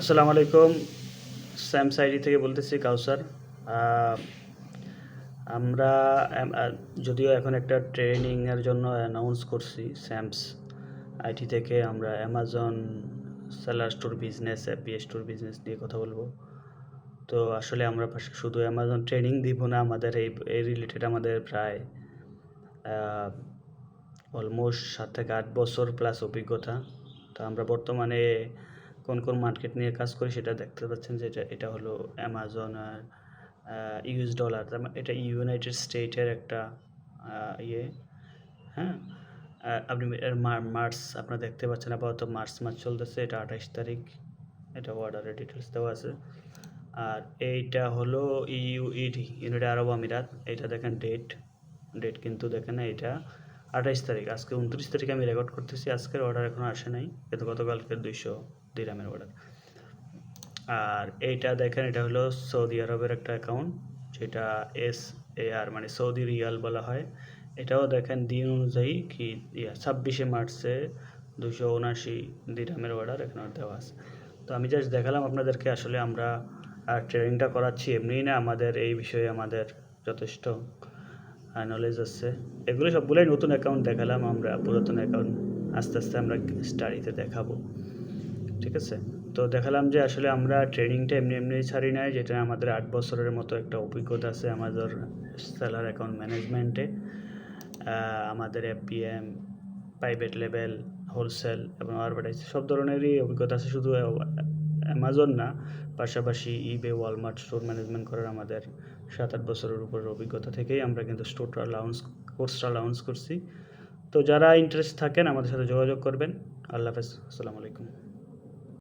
আসসালামু আলাইকুম। Sam's ID থেকে বলতেছি কাউসার। আমরা যদিও এখন একটা ট্রেনিংয়ের জন্য অ্যানাউন্স করছি স্যামস আইটি থেকে, আমরা অ্যামাজন সেলার স্টোর বিজনেস অ্যাপিএ স্টোর বিজনেস নিয়ে কথা বলব। তো আসলে আমরা শুধু অ্যামাজন ট্রেনিং দিব না, আমাদের এই এই রিলেটেড আমাদের প্রায় অলমোস্ট সাত থেকে আট বছর প্লাস অভিজ্ঞতা। তো আমরা বর্তমানে কোন কোন মার্কেট নিয়ে কাজ করি সেটা দেখতে পাচ্ছেন যে এটা এটা হলো অ্যামাজন আর ইউএস ডলার এটা ইউনাইটেড স্টেটের একটা ইয়ে হ্যাঁ? আপনি মার্চ আপনারা দেখতে পাচ্ছেন আপাতত মার্চ মাস চলতেছে, এটা আঠাশ তারিখ, এটা অর্ডারের ডিটেলস দেওয়া আছে। আর এইটা হলো ইউইডি ইউনাইটেড আরব আমিরাত এটা দেখেন ডেট ডেট কিন্তু দেখেন এটা আঠাইশ তারিখ, আজকে উনত্রিশ তারিখে আমি রেকর্ড করতেছি, আজকের অর্ডার এখনও আসে নাই, কিন্তু গতকালকে দুইশো দিরামের অর্ডার আর এইটা দেখেন, এটা হলো সৌদি আরবের একটা অ্যাকাউন্ট যেটা এস এ আর মানে সৌদি রিয়াল বলা হয়। এটাও দেখেন, দিন অনুযায়ী কি ছাব্বিশে মার্চে দুশো উনাশি দিরামের অর্ডার এখানে দেওয়া আছে। তো আমি জাস্ট দেখালাম আপনাদেরকে, আসলে আমরা ট্রেনিংটা করাচ্ছি, এমনিই না আমাদের এই বিষয়ে আমাদের যথেষ্ট নলেজ আছে এগুলো সবগুলোই নতুন অ্যাকাউন্ট দেখালাম আমরা, পুরাতন অ্যাকাউন্ট আস্তে আস্তে আমরা স্টাডিতে দেখাবো। ঠিক আছে? তো দেখালাম যে আসলে আমরা ট্রেনিংটা এমনি এমনি ছাড়ি নাই, যেটা আমাদের আট বছরের মতো একটা অভিজ্ঞতা আছে আমাদের স্যালার অ্যাকাউন্ট ম্যানেজমেন্টে আমাদের এপিএম প্রাইভেট লেভেল হোলসেল এবং অ্যাডভার্টাইজ সব ধরনেরই অভিজ্ঞতা আছে। শুধু অ্যামাজন না, পাশাপাশি ইবে ওয়ালমার্ট স্টোর ম্যানেজমেন্ট করার আমাদের সাত আট বছরের উপরের অভিজ্ঞতা থেকেই আমরা কিন্তু স্টোরটা লাউন্স কোর্সটা লাউন্স করছি। তো যারা ইন্টারেস্ট থাকেন আমাদের সাথে যোগাযোগ করবেন। আল্লাহ হাফেজ, আসসালামু আলাইকুম।